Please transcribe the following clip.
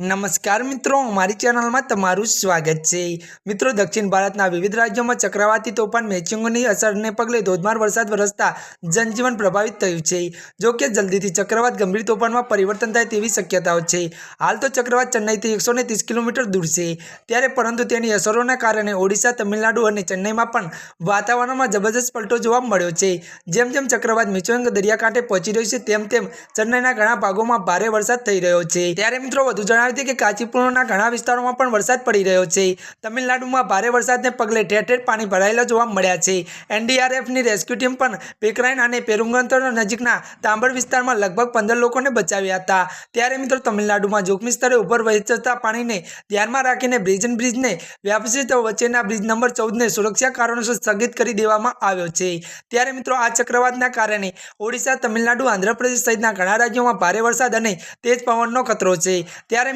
નમસ્કાર મિત્રો, અમારી ચેનલમાં તમારું સ્વાગત છે. મિત્રો, દક્ષિણ ભારતના વિવિધ રાજ્યોમાં ચક્રવાતી તોફાન, મેચિંગોની અસરને પગલે ધોધમાર વરસાદ વરસતા જનજીવન પ્રભાવિત થયું છે. જો કે જલ્દીથી ચક્રવાત ગંભીર તોફાનમાં પરિવર્તન થાય તેવી શક્યતાઓ છે. હાલ તો ચક્રવાત ચેન્નઈથી એકસો કિલોમીટર દૂર છે. ત્યારે પરંતુ તેની અસરોના કારણે ઓડિશા, તમિલનાડુ અને ચેન્નઈમાં પણ વાતાવરણમાં જબરજસ્ત પલટો જોવા મળ્યો છે. જેમ જેમ ચક્રવાત મિચોંગ દરિયાકાંઠે પહોંચી રહ્યું છે, તેમ તેમ ચેન્નઈના ઘણા ભાગોમાં ભારે વરસાદ થઈ રહ્યો છે. ત્યારે મિત્રો, વધુ જણાવી હતી કે કાંચીપુરના ઘણા વિસ્તારોમાં પણ વરસાદ પડી રહ્યો છે. તમિલનાડુમાં ભારે વરસાદને પગલે ઠેર ઠેર પાણી ભરાયેલા જોવા મળ્યા છે. એનડીઆરએફની રેસ્ક્યુ ટીમ પણ પેકરાઇન અને પેરુંગંતર નજીકના તાંબડ વિસ્તારમાં લગભગ પંદર લોકોને બચાવ્યા હતા. ત્યારે મિત્રો તમિલનાડુમાં જોખમી સ્તરે ઉપર વહી પાણીને ધ્યાનમાં રાખીને બ્રિજ બ્રિજને વ્યાપસિત વચ્ચેના બ્રિજ નંબર ચૌદને સુરક્ષા કારણોસર સ્થગિત કરી દેવામાં આવ્યો છે. ત્યારે મિત્રો આ ચક્રવાતના કારણે ઓડિશા, તમિલનાડુ, આંધ્રપ્રદેશ સહિતના ઘણા રાજ્યોમાં ભારે વરસાદ અને તેજ પવનનો ખતરો છે. ત્યારે